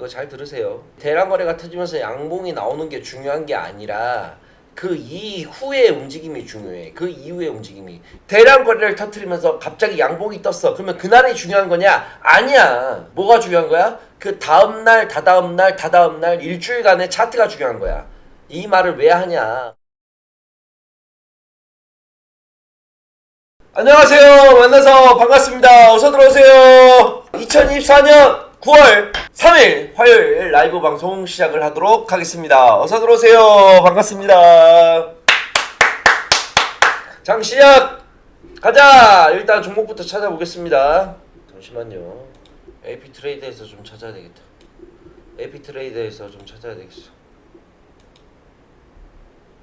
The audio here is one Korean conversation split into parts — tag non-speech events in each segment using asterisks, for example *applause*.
이거 잘 들으세요. 대량 거래가 터지면서 양봉이 나오는 게 중요한 게 아니라 그 이후의 움직임이 중요해. 그 이후의 움직임이. 대량 거래를 터트리면서 갑자기 양봉이 떴어. 그러면 그날이 중요한 거냐? 아니야. 뭐가 중요한 거야? 그 다음 날, 다다음 날, 다다음 날 일주일간의 차트가 중요한 거야. 이 말을 왜 하냐? 안녕하세요. 만나서 반갑습니다. 어서 들어오세요. 2024년 9월 3일 화요일 라이브 방송 시작을 하도록 하겠습니다. 어서 들어오세요. 반갑습니다. 장 시작. 가자. 일단 종목부터 찾아보겠습니다. 잠시만요. AP 트레이드에서 좀 찾아야 되겠다. AP 트레이드에서 좀 찾아야 되겠어.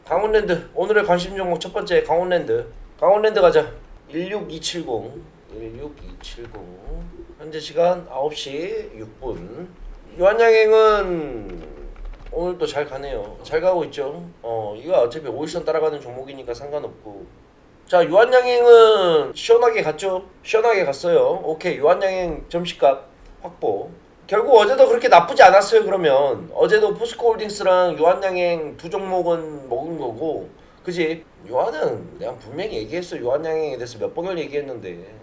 강원랜드 오늘의 관심 종목 첫 번째 강원랜드 강원랜드 가자 16270 16270 현재 시간 9시 6분. 유한양행은 오늘도 잘 가네요. 잘 가고 있죠. 어 이거 어차피 5일선 따라가는 종목이니까 상관없고. 자 유한양행은 시원하게 갔죠? 시원하게 갔어요. 오케이 유한양행 점심값 확보. 결국 어제도 그렇게 나쁘지 않았어요 그러면. 어제도 포스코홀딩스랑 유한양행 두 종목은 먹은 거고. 그지? 유한은 내가 분명히 얘기했어. 유한양행에 대해서 몇 번을 얘기했는데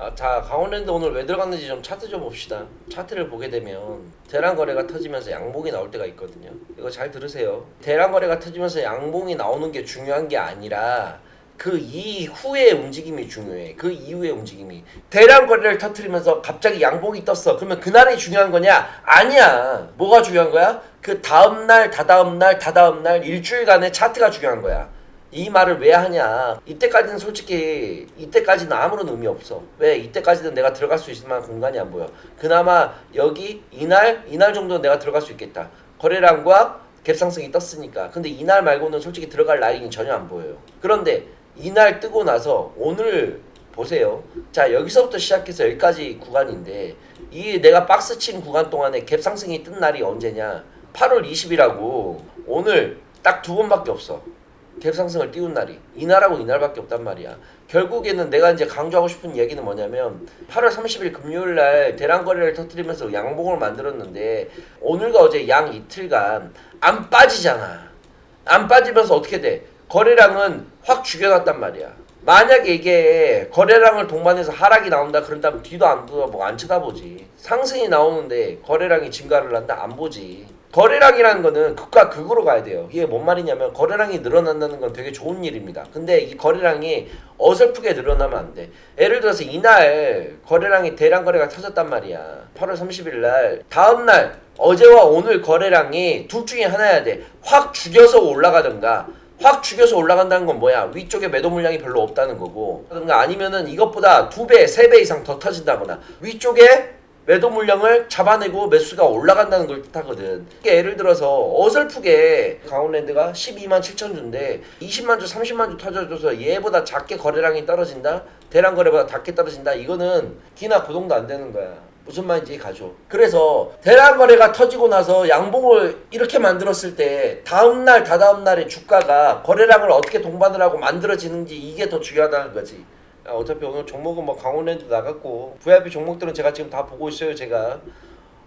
아, 자 강원랜드 오늘 왜 들어갔는지 좀 차트 좀 봅시다 차트를 보게 되면 대량 거래가 터지면서 양봉이 나올 때가 있거든요 이거 잘 들으세요 대량 거래가 터지면서 양봉이 나오는 게 중요한 게 아니라 그 이후의 움직임이 중요해. 그 이후의 움직임이. 대량 거래를 터트리면서 갑자기 양봉이 떴어. 그러면 그날이 중요한 거냐? 아니야. 뭐가 중요한 거야? 그 다음 날, 다다음 날, 다다음 날 일주일간의 차트가 중요한 거야. 이 말을 왜 하냐? 이때까지는 솔직히 이때까지는 아무런 의미 없어. 왜? 이때까지는 내가 들어갈 수 있을 만한 공간이 안 보여. 그나마 여기 이날 이날 정도는 내가 들어갈 수 있겠다. 거래량과 갭상승이 떴으니까. 근데 이날 말고는 솔직히 들어갈 라인이 전혀 안 보여요. 그런데 이날 뜨고 나서 오늘 보세요. 자 여기서부터 시작해서 여기까지 구간인데 이 내가 박스 친 구간 동안에 갭 상승이 뜬 날이 언제냐? 8월 20일하고 오늘 딱 두 번밖에 없어. 갭 상승을 띄운 날이 이날하고 이날밖에 없단 말이야. 결국에는 내가 이제 강조하고 싶은 얘기는 뭐냐면 8월 30일 금요일 날 대량 거래를 터뜨리면서 양봉을 만들었는데 오늘과 어제 양 이틀간 안 빠지잖아. 안 빠지면서 어떻게 돼? 거래량은 확 죽여놨단 말이야. 만약에 이게 거래량을 동반해서 하락이 나온다 그런다면 뒤도 안 돌아보고 안 쳐다보지. 상승이 나오는데 거래량이 증가를 한다 안 보지. 거래량이라는 거는 극과 극으로 가야 돼요. 이게 뭔 말이냐면 거래량이 늘어난다는 건 되게 좋은 일입니다. 근데 이 거래량이 어설프게 늘어나면 안 돼. 예를 들어서 이날 거래량이 대량 거래가 터졌단 말이야. 8월 30일 날 다음 날 어제와 오늘 거래량이 둘 중에 하나야 돼. 확 죽여서 올라가든가 확 죽여서 올라간다는 건 뭐야? 위쪽에 매도 물량이 별로 없다는 거고. 아니면은 이것보다 두 배, 세 배 이상 더 터진다거나 위쪽에 매도 물량을 잡아내고 매수가 올라간다는 걸 뜻하거든. 이게 예를 들어서 어설프게 강원랜드가 12만 7천 주인데 20만 주, 30만 주 터져줘서 얘보다 작게 거래량이 떨어진다? 대량 거래보다 작게 떨어진다? 이거는 기나 구동도 안 되는 거야. 무슨 말인지 가죠. 그래서 대량 거래가 터지고 나서 양봉을 이렇게 만들었을 때 다음 날 다다음 날의 주가가 거래량을 어떻게 동반을 하고 만들어지는지 이게 더 중요하다는 거지. 야, 어차피 오늘 종목은 뭐 강원랜드 나갔고 VIP 종목들은 제가 지금 다 보고 있어요 제가.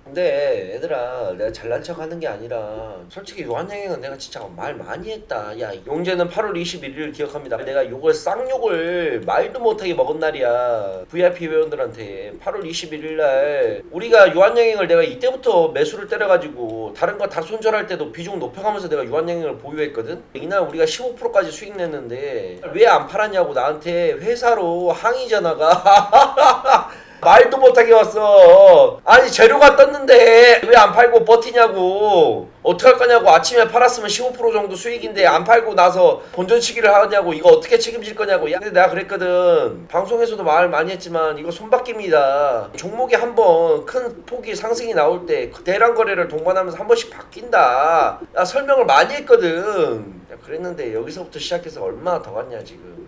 근데 얘들아 내가 잘난 척 하는 게 아니라 솔직히 요한양행은 내가 진짜 말 많이 했다. 야 용재는 8월 21일을 기억합니다. 내가 요걸 쌍욕을 말도 못하게 먹은 날이야. VIP 회원들한테 8월 21일 날 우리가 요한양행을 내가 이때부터 매수를 때려가지고 다른 거 다 손절할 때도 비중 높여가면서 내가 요한양행을 보유했거든? 이날 우리가 15%까지 수익 냈는데 왜 안 팔았냐고 나한테 회사로 항의 전화가 *laughs* 말도 못하게 왔어. 아니 재료가 떴는데 왜 안 팔고 버티냐고. 어떡할 거냐고. 아침에 팔았으면 15% 정도 수익인데 안 팔고 나서 본전 시기를 하냐고. 이거 어떻게 책임질 거냐고. 야 근데 내가 그랬거든. 방송에서도 말 많이 했지만 이거 손바뀝니다. 종목이 한번 큰 폭이 상승이 나올 때그 대량 거래를 동반하면서 한 번씩 바뀐다. 나 설명을 많이 했거든. 야, 그랬는데 여기서부터 시작해서 얼마나 더 갔냐 지금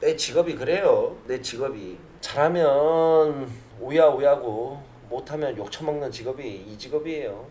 내 직업이 그래요. 내 직업이 잘하면 오야 오야고 못하면 욕 처먹는 직업이 이 직업이에요.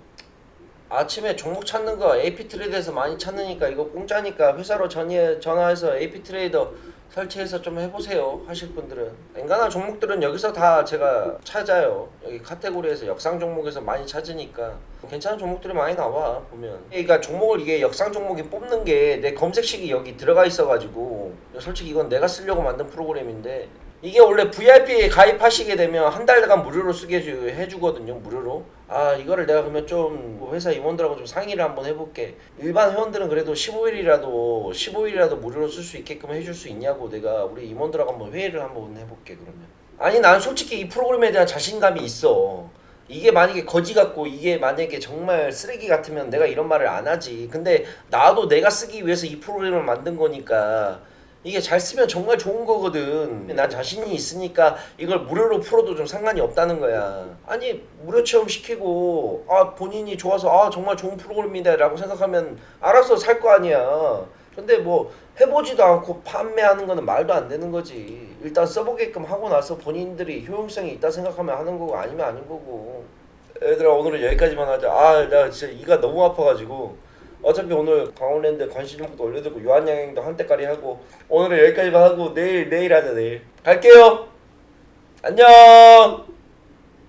아침에 종목 찾는 거 AP 트레이더에서 많이 찾으니까 이거 공짜니까 회사로 전해, 전화해서 AP 트레이더 설치해서 좀 해보세요 하실 분들은 엔간한 종목들은 여기서 다 제가 찾아요 여기 카테고리에서 역상 종목에서 많이 찾으니까 괜찮은 종목들이 많이 나와 보면 그러니까 종목을 이게 역상 종목이 뽑는 게 내 검색식이 여기 들어가 있어가지고 솔직히 이건 내가 쓰려고 만든 프로그램인데 이게 원래 VIP에 가입하시게 되면 한 달간 무료로 쓰게 해주- 해주거든요 무료로. 아 이거를 내가 그러면 좀뭐 회사 임원들하고 좀 상의를 한번 해볼게. 일반 회원들은 그래도 15일이라도 15일이라도 무료로 쓸 수 있게끔 해줄 수 있냐고 내가 우리 임원들하고 한번 회의를 한번 해볼게 그러면. 아니 난 솔직히 이 프로그램에 대한 자신감이 있어. 이게 만약에 거지 같고 이게 만약에 정말 쓰레기 같으면 내가 이런 말을 안 하지. 근데 나도 내가 쓰기 위해서 이 프로그램을 만든 거니까 이게 잘 쓰면 정말 좋은 거거든. 난 자신이 있으니까 이걸 무료로 풀어도 좀 상관이 없다는 거야. 아니 무료 체험 시키고 아 본인이 좋아서 아 정말 좋은 프로그램이다라고 생각하면 알아서 살 거 아니야. 근데 뭐 해보지도 않고 판매하는 거는 말도 안 되는 거지. 일단 써보게끔 하고 나서 본인들이 효용성이 있다 생각하면 하는 거고 아니면 아닌 거고. 얘들아 오늘은 여기까지만 하자. 아 나 진짜 이가 너무 아파가지고. 어차피 오늘 강원랜드 관심종목도 올려두고 유한양행도 한때까지 하고 오늘은 여기까지만 하고 내일 내일 하자 내일. 갈게요. 안녕